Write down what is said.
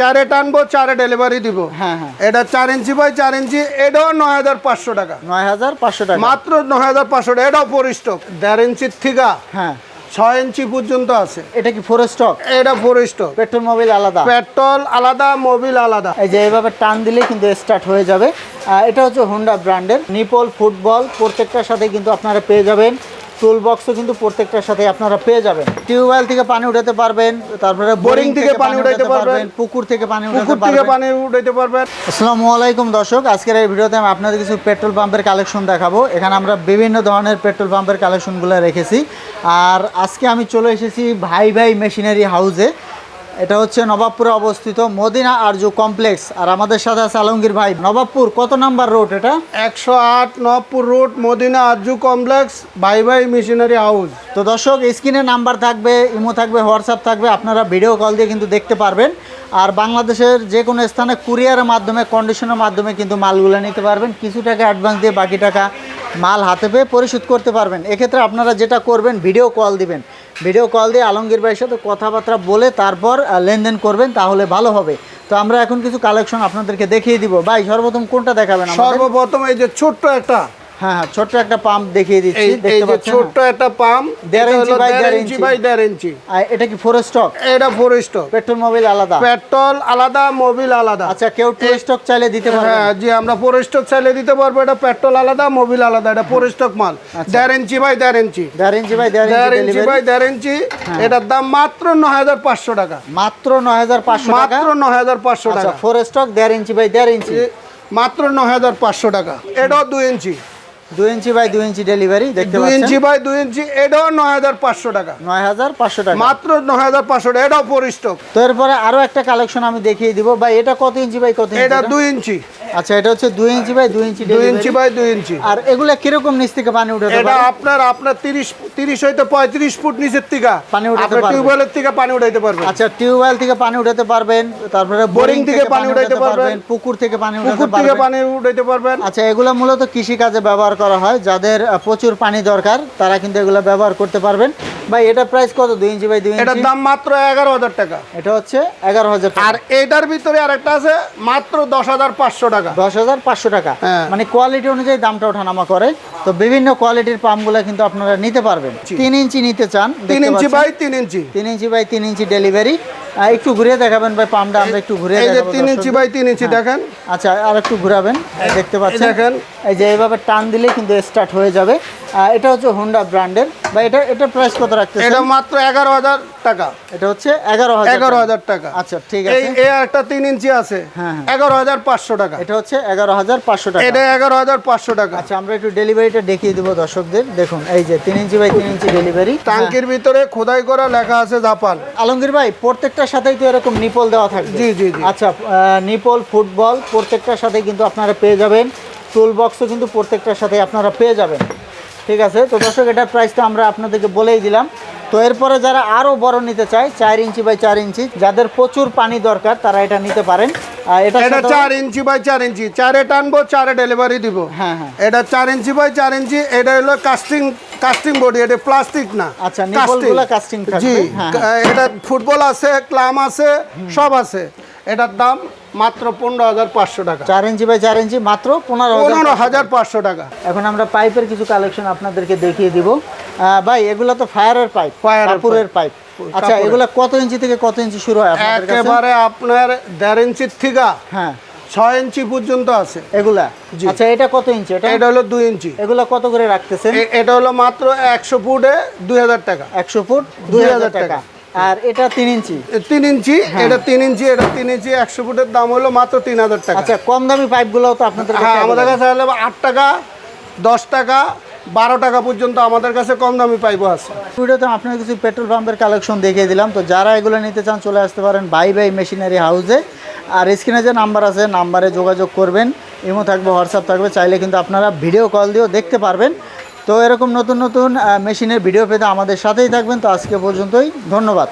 চারে টানবো চারে ডেলিভারি দিব। হ্যাঁ হ্যাঁ। এটা চার ইঞ্চি বাই চার ইঞ্চি এটাও নয় হাজার পাঁচশো টাকা। নয় হাজার পাঁচশো টাকা। মাত্র নয় হাজার পাঁচশো টাকা এটাও পরিস্টক দেড় ইঞ্চির থিকা হ্যাঁ। ছয় ইঞ্চি পর্যন্ত আছে। এটা কি ফোর স্টক এটা পরিস্টক পেট্রোল মোবিল আলাদা? পেট্রোল আলাদা মোবিল আলাদা। এই যে এইভাবে টান দিলে কিন্তু স্টার্ট হয়ে যাবে। এটা হচ্ছে হোন্ডা ব্র্যান্ডের নিপল ফুটবল প্রত্যেকটার সাথে কিন্তু আপনারা পেয়ে যাবেন। টুল বক্সও কিন্তু প্রত্যেকটার সাথে আপনারা পেয়ে যাবেন। টিউবওয়েল থেকে পানি উঠাতে পারবেন তারপরে বোরিং থেকে পানি উঠাতে পারবেন পুকুর থেকে পানি পুকুর থেকে পানি উঠাতে পারবেন। আসসালামু আলাইকুম দর্শক আজকের এই ভিডিওতে আমি আপনাদের কিছু পেট্রোল পাম্পের কালেকশন দেখাবো। এখানে আমরা বিভিন্ন ধরনের পেট্রোল পাম্পের কালেকশনগুলো রেখেছি। আর আজকে আমি চলে এসেছি ভাই ভাই মেশিনারি হাউসে। এটা হচ্ছে নবাবপুরে অবস্থিত মদিনা আরজু কমপ্লেক্স। আর আমাদের সাথে আছে আলমগীর ভাই। নবাবপুর কত নাম্বার রোড এটা? একশো আট Nawabpur road Madina Arzu complex by by missionary house. তো দর্শক স্ক্রিনে নাম্বার থাকবে ইমো থাকবে হোয়াটসঅ্যাপ থাকবে আপনারা ভিডিও কল দিয়ে কিন্তু দেখতে পারবেন। আর বাংলাদেশের যে কোনো স্থানে কুরিয়ারের মাধ্যমে কন্ডিশনের মাধ্যমে কিন্তু মালগুলো নিতে পারবেন। কিছু টাকা অ্যাডভান্স দিয়ে বাকি টাকা মাল হাতে পেয়ে পরিশোধ করতে পারবেন। এক্ষেত্রে আপনারা যেটা করবেন ভিডিও কল দিবেন। ভিডিও কল দিয়ে আলমগীর ভাইয়ের সাথে কথাবার্তা বলে তারপর লেনদেন করবেন, তাহলে ভালো হবে। তো আমরা এখন কিছু কালেকশন আপনাদেরকে দেখিয়ে দিব। ভাই, সর্বপ্রথম কোনটা দেখাবেন সর্বপ্রথম এই যে ছোট্ট একটা হ্যাঁ হ্যাঁ ছোট্ট একটা পাম্প দেখিয়ে দিচ্ছি দেখতে যে পাচ্ছেন? ছোট্ট একটা পাম্প দেড় ইঞ্চি দেড় দেড় বাই দেড় ইঞ্চি আর এটা কি ফোর স্টক এটা ফোর স্টক পেট্রোল মোবিল আলাদা? পেট্রোল আলাদা মোবিল আলাদা। আচ্ছা কেউ টু স্টক চাইলে দিতে পারবে হ্যাঁ জি আমরা ফোর স্টক চাইলে দিতে পারব এটা পেট্রোল আলাদা মোবিল আলাদা এটা ফোর স্টক মাল। দেড় ইঞ্চি বাই দেড় ইঞ্চি দেড় ইঞ্চি বাই দেড় দেড় ইঞ্চি ইঞ্চি বাই দেড় ইঞ্চি এটার দাম মাত্র ন হাজার পাঁচশো টাকা। মাত্র নয় হাজার পাঁচশো মাত্র ন হাজার পাঁচশো টাকা। ফোর স্টক দেড় ইঞ্চি বাই দেড় ইঞ্চি মাত্র ন হাজার পাঁচশো টাকা। এটাও দুই ইঞ্চি দুই ইঞ্চি বাই দুই ইঞ্চি ডেলিভারি দেখতে দুই ইঞ্চি বাই দুই ইঞ্চি এটাও ন হাজার পাঁচশো টাকা। নয় হাজার পাঁচশো টাকা। মাত্র ন হাজার পাঁচশো টাকা এটাও ফোর তো এরপরে আরও একটা কালেকশন আমি দেখিয়ে দিব। ভাই এটা কত ইঞ্চি বাই কত ইঞ্চি এটা এটা? দুই ইঞ্চি। আচ্ছা এটা হচ্ছে দুই ইঞ্চি বাই দুই ইঞ্চি দুই ইঞ্চি বাই দুই ইঞ্চি। আর এগুলা কীরকম নিচ থেকে পানি উঠাতে এটা আপনার আপনার তিরিশ তিরিশ হইতে পঁয়ত্রিশ ফুট নিচের থেকে। পানি উঠাতে আপনার পারবে। টিউবওয়েলের থেকে পানি উঠাইতে পারবেন। আচ্ছা টিউবওয়েল থেকে পানি উঠাতে পারবেন তারপরে বোরিং থেকে পানি উঠাতে পারবেন। পুকুর থেকে পানি উঠাতে পুকুর থেকে পানি উঠাইতে পারবেন। আচ্ছা এগুলো মূলত কৃষি কাজে ব্যবহার করা হয়। যাদের প্রচুর পানি দরকার তারা কিন্তু এগুলো ব্যবহার করতে পারবেন। ভাই এটা প্রাইস কত? দুই ইঞ্চি বাই দুই এটার দাম মাত্র এগারো হাজার টাকা। এটা হচ্ছে এগারো হাজার আর এটার ভিতরে আরেকটা আছে মাত্র দশ হাজার পাঁচশো টাকা। দশ হাজার পাঁচশো টাকা। হ্যাঁ। মানে কোয়ালিটি অনুযায়ী দামটা ওঠানামা করে। তো বিভিন্ন কোয়ালিটির পাম্পগুলো কিন্তু আপনারা নিতে পারবেন। তিন ইঞ্চি নিতে চান তিন দেখতে ইঞ্চি পাচ্ছেন। বাই তিন ইঞ্চি। তিন ইঞ্চি বাই তিন ইঞ্চি ডেলিভারি একটু ঘুরিয়ে দেখাবেন ভাই পাম্পটা আমরা একটু ঘুরিয়ে যে দেখাবো তিন ইঞ্চি দর্শকদের। বাই তিন ইঞ্চি দেখেন। আচ্ছা আর একটু ঘুরাবেন দেখতে পাচ্ছেন। দেখেন। এই যে এইভাবে টান দিলে কিন্তু স্টার্ট হয়ে যাবে। এটা হচ্ছে হোন্ডা ব্র্যান্ডের বা এটা এটা প্রাইস কত রাখতেছেন? এটা মাত্র এগারো হাজার টাকা। এটা হচ্ছে এগারো হাজার এগারো হাজার টাকা। আচ্ছা ঠিক আছে। এই একটা তিন ইঞ্চি আছে। হ্যাঁ, হ্যাঁ। এগারো হাজার পাঁচশো টাকা। এটা হচ্ছে এগারো হাজার পাঁচশো টাকা। এটা এগারো হাজার পাঁচশো টাকা। আচ্ছা আমরা একটু ডেলিভারিটা দেখিয়ে দেবো দর্শকদের। দেখুন এই যে তিন ইঞ্চি বাই তিন ইঞ্চি ডেলিভারি টাঙ্কির ভিতরে খোদাই করা লেখা আছে জাপান। আলমগীর ভাই প্রত্যেকটার সাথেই তো এরকম নিপল দেওয়া থাকে জি, জি। আচ্ছা আহ, নিপল ফুটবল প্রত্যেকটার সাথে কিন্তু আপনারা পেয়ে যাবেন। টুল বক্সও কিন্তু প্রত্যেকটার সাথে আপনারা পেয়ে যাবেন। ঠিক আছে? তো দর্শক এটার প্রাইসটা আমরা আপনাদেরকে বলেই দিলাম। তো এরপরে যারা আরও বড় নিতে চায় চার ইঞ্চি বাই চার ইঞ্চি যাদের প্রচুর পানি দরকার তারা এটা নিতে পারেন। এটা চার ইঞ্চি বাই চার ইঞ্চি চারে টানবো চারে ডেলিভারি দিব। হ্যাঁ হ্যাঁ। এটা চার ইঞ্চি বাই চার ইঞ্চি এটা হলো কাস্টিং কাস্টিং বডি এটা প্লাস্টিক না আচ্ছা, জি হ্যাঁ, এটা ফুটবল আছে ক্লাম আছে সব আছে। এটার দাম মাত্র পনেরো হাজার পাঁচশো টাকা। চার ইঞ্চি বাই চার ইঞ্চি মাত্র পনেরো পনেরো হাজার পাঁচশো টাকা। এখন আমরা পাইপের কিছু কালেকশন আপনাদেরকে দেখিয়ে দিব। ভাই এগুলো তো ফায়ারের পাইপ কাপুরের পাইপ। আচ্ছা এগুলো কত ইঞ্চি থেকে কত ইঞ্চি শুরু হয় একেবারে আপনার দেড় ইঞ্চির থেকে। হ্যাঁ। ছয় ইঞ্চি পর্যন্ত আছে। এগুলা? আচ্ছা এটা কত ইঞ্চি? এটা এটা হলো দুই ইঞ্চি। এগুলা কত করে রাখতেছেন? এটা হলো মাত্র একশো ফুটে দুই হাজার টাকা। একশো ফুট দুই হাজার টাকা। আর এটা তিন ইঞ্চি? তিন ইঞ্চি হ্যাঁ। এটা তিন ইঞ্চি এটা তিন ইঞ্চি একশো ফুটের দাম হলো মাত্র তিন হাজার টাকা। আচ্ছা কম দামি পাইপগুলো তো আপনাদের কাছে হ্যাঁ আমাদের কাছে হলে আট টাকা দশ টাকা বারো টাকা পর্যন্ত আমাদের কাছে কম দামি পাইবো আছে। ভিডিওতে আপনার কিছু পেট্রোল পাম্পের কালেকশন দেখিয়ে দিলাম। তো যারা এগুলো নিতে চান চলে আসতে পারেন বাই বাই মেশিনারি হাউসে। আর স্ক্রিনে যে নাম্বার আছে নাম্বারে যোগাযোগ করবেন। ইমো থাকবে হোয়াটসঅ্যাপ থাকবে। চাইলে কিন্তু আপনারা ভিডিও কল দিয়েও দেখতে পারবেন। তো এরকম নতুন নতুন মেশিনের ভিডিও পেতে আমাদের সাথেই থাকবেন। তো আজকে পর্যন্তই ধন্যবাদ।